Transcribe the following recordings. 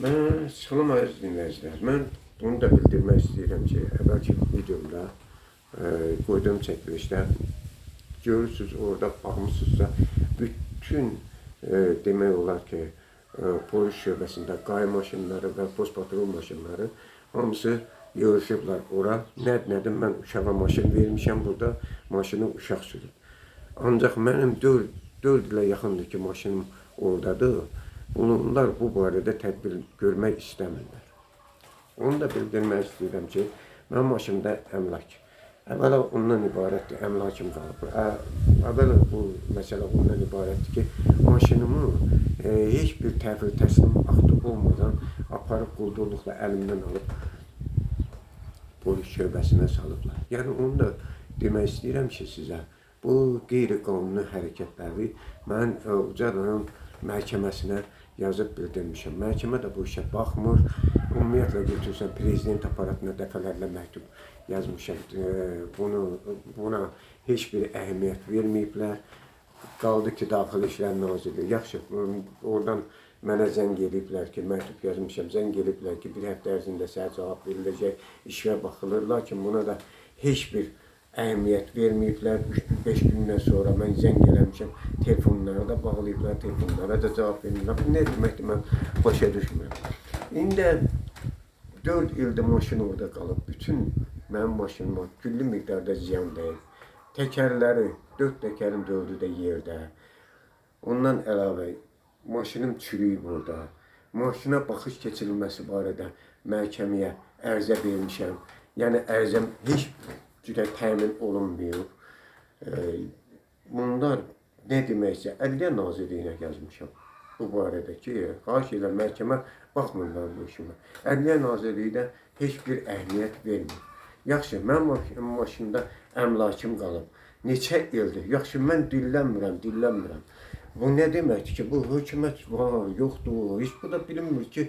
Mən salam əziz dinləyicilər. Mən bunu da bildirmək istəyirəm ki, əvvəlki videomda e, qoyduğum çəkilişdə görürsüz orada baxmısınızsa bütün e, demək olar ki, e, polis şöbəsində qay maşınları və post patrol maşınları hamısı yığışıblar ora. Nə nədir mən uşağa maşın vermişəm burada, maşını uşaq sürür. Ancaq mənim 4 4 ilə yaxındır ki, maşınım oradadır. Bunlar bu barədə tədbir görmək istəmirlər. Onu da bildirmək istəyirəm ki, mənim maşımda əmlak. Əvvəla ondan ibarətdir, əmlakım qalıb. Əvvəla bu məsələ ondan ibarətdir ki, maşınımı e, heç bir təhvil təslim aktı olmadan aparıb quldurluqla əlimdən alıb polis şöbəsinə salıblar. Yəni onu da demək istəyirəm ki, sizə bu qeyri-qanuni hərəkətləri mən e, Uca rayon məhkəməsinə yazıb bildirmişəm. Məhkəmə də bu işə baxmır. Ümumiyyətlə götürsən prezident aparatına dəfələrlə məktub yazmışam. E, Bunu buna heç bir əhəmiyyət verməyiblər. Qaldı ki, Daxili İşlər Nazirliyi. Yaxşı, oradan mənə zəng ediblər ki, məktub yazmışam. Zəng ediblər ki, bir həftə ərzində sənə cavab veriləcək, işə baxılır. Lakin buna da heç bir əhəmiyyət verməyiblər. 3-5 gündən sonra mən zəng eləmişəm. Telefonlara da bağlayıblar, telefonlara da cavab vermirlər. Bu nə deməkdir mən başa düşmürəm. İndi 4 ildir maşın orada qalıb. Bütün mənim maşınıma güllü miqdarda ziyan dəyib. Təkərləri, 4 təkərin 4-ü də yerdə. Ondan əlavə maşınım çürüyüb orada. Maşına baxış keçirilməsi barədə məhkəməyə ərizə vermişəm. Yəni ərizəm heç cürə təmin olunmuyor. E, bunlar nə deməksə Ədliyyə Nazirliyinə yazmışam bu barədə ki, xahiş edirəm məhkəmə baxmırlar bu işimə. Ədliyyə Nazirliyi də heç bir əhəmiyyət vermir. Yaxşı, mənim maşında əmlakım qalıb. Neçə ildir? Yaxşı, mən dillənmirəm, dillənmirəm. Bu nə deməkdir ki, bu hökumət var, yoxdur. Heç bu da bilinmir ki,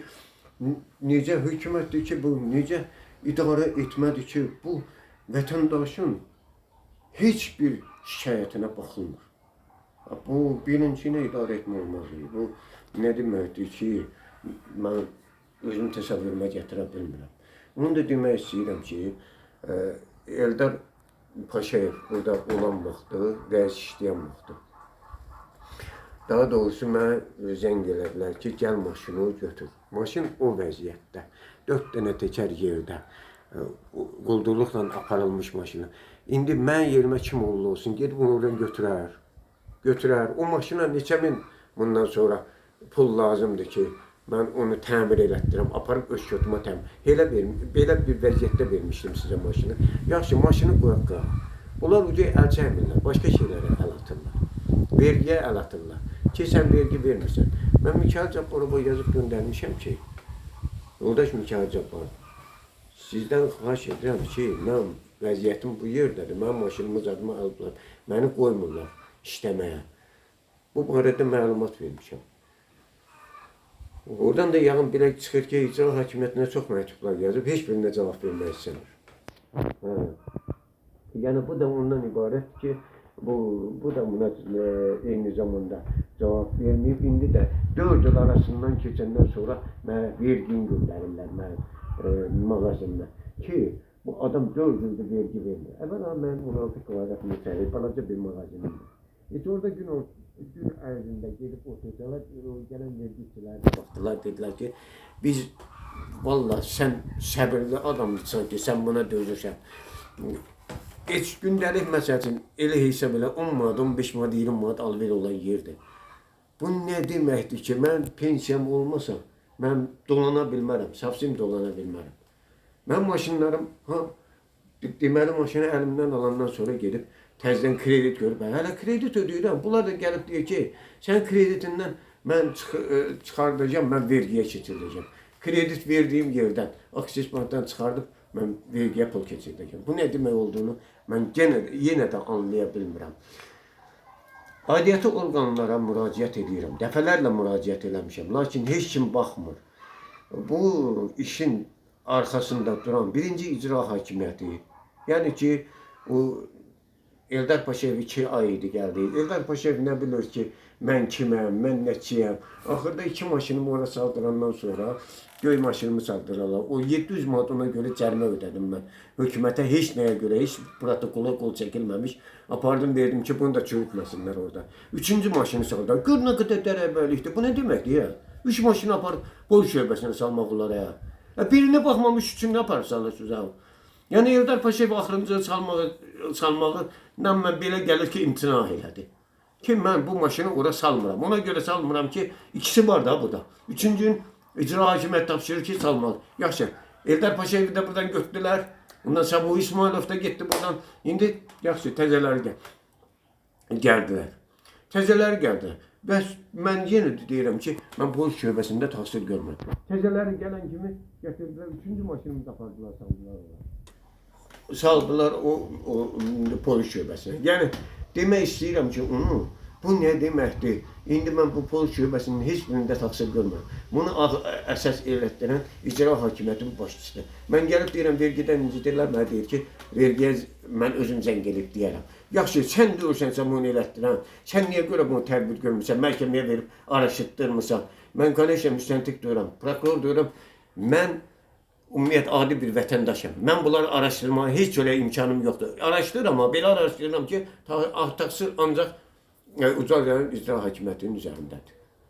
necə hökumətdir ki, bu necə idarə etmədir ki, bu vətəndaşın heç bir şikayətinə baxılmır. Bu birincini idarə etmək olmaz. Bu nə deməkdir ki, mən özüm təsəvvürümə gətirə bilmirəm. Onu da demək istəyirəm ki, e, Eldar Paşayev burada olan vaxtı, rəis işləyən vaxtı. Daha doğrusu mənə zəng elədilər ki, gəl maşını götür. Maşın o vəziyyətdə, 4 dənə təkər yerdə, quldurluqla aparılmış maşını. İndi mən yerimə kim olursa olsun, gedib onu oradan götürər. Götürər. O maşına neçə min bundan sonra pul lazımdır ki, mən onu təmir elətdirəm, aparıb öz kötümə təmir. Elə ver, belə bir vəziyyətdə vermişdim sizə maşını. Yaxşı, maşını qoyaq qala. Bunlar ucu əl çəkmirlər, başqa şeylərə əl atırlar. Vergiyə əl atırlar. Ki, sən vergi vermirsən. Mən Mikail Cabbarova yazıb göndərmişəm ki, yoldaş Mikail Cabbar, sizdən xahiş edirəm ki, mən vəziyyətim bu yerdədir. Mənim maşınımı zadıma alıblar. Məni qoymurlar işləməyə. Bu barədə məlumat vermişəm. Oradan da yağın belə çıxır ki, icra hakimiyyətinə çox məktublar yazıb, heç birinə cavab vermək istəmir. Hə. Yəni bu da ondan ibarətdir ki, bu bu da buna e, eyni zamanda cavab verməyib. İndi də 4 il arasından keçəndən sonra mənə vergin göndərirlər mənim e, mağazamda ki, bu adam 4 ildir vergi vermir. Əvvəla mənim 16 kvadrat metrlik balaca bir mağazam var. Heç orada gün o gün ərzində gedib oturdular, o gələn vergiçilər də baxdılar, dedilər ki, biz vallahi sən səbirli adamsan ki, sən buna dözürsən. Heç gündəlik məsəl üçün elə hesab elə 10 manat, 15 manat, 20 manat alver olan yerdir. Bu nə deməkdir ki, mən pensiyam olmasa, mən dolana bilmərəm, safsim dolana bilmərəm. Mən maşınlarım, ha, de- deməli maşını əlimdən alandan sonra gedib təzədən kredit görüb, hə, hələ kredit ödəyirəm. Bunlar da gəlib deyir ki, sən kreditindən mən çıx ə, çıxardacağam, mən vergiyə keçiriləcəm. Kredit verdiyim yerdən, Aksis bankdan çıxardıb mən vergiyə pul keçirdəcəm. Bu nə demək olduğunu mən yenə yenə də anlaya bilmirəm. Aidiyyəti orqanlara müraciət edirəm. Dəfələrlə müraciət eləmişəm, lakin heç kim baxmır. Bu işin arxasında duran birinci icra hakimiyyəti, yəni ki, o Eldar Paşayev iki ay idi gəldi. Eldar Paşayev nə bilir ki, mən kiməm, mən nəçiyəm. Axırda iki maşınımı ora saldırandan sonra göy maşınımı saldıralar. O 700 manat ona görə cərimə ödədim mən. Hökumətə heç nəyə görə, heç protokola qol çəkilməmiş. Apardım verdim ki, bunu da çürütməsinlər orada. Üçüncü maşını saldılar. Gör nə qədər dərəbəlikdir. Bu nə deməkdir ya? Üç maşını aparıb polis şöbəsinə salmaq olar ya. Ya birinə baxmamış üçün nə aparıb salırsınız ha? Yəni Eldar Paşayev axırıncı salmağı, salmağı ilə mən belə gəlir ki, imtina elədi. Ki mən bu maşını ora salmıram. Ona görə salmıram ki, ikisi var da burada. Üçüncü gün icra hakimiyyət tapşırır ki, salmalı. Yaxşı. Eldar Paşayevi də buradan götürdülər. Ondan bu İsmailov da getdi buradan. İndi yaxşı təzələri gəl. Gəldilər. Təzələri gəldi. Bəs mən yenə də deyirəm ki, mən polis şöbəsində təhsil görmədim. Təzələri gələn kimi gətirdilər, üçüncü maşınımı da apardılar, saldılar. Saldılar o, o polis şöbəsinə. Yəni demək istəyirəm ki, onu bu nə deməkdir? İndi mən bu polis şöbəsinin heç birində təhsil görmürəm. Bunu əsas elətdirən icra hakimiyyətinin başçısıdır. Mən gəlib deyirəm vergidən incidirlər, mənə deyir ki, vergiyə mən özüm zəng edib deyərəm. Yaxşı, sən deyirsənsə bunu elətdirən, sən niyə görə bunu tədbir görmüsən, məhkəməyə verib araşdırmısan? Mən kondision müstəntiq deyirəm, prokuror deyirəm, mən ümumiyyət adi bir vətəndaşam. Mən bunları araşdırmağa heç cürə imkanım yoxdur. Araşdırıram amma belə araşdırıram ki, ta- təqsir ancaq e, ucal icra hakimiyyətinin üzərindədir.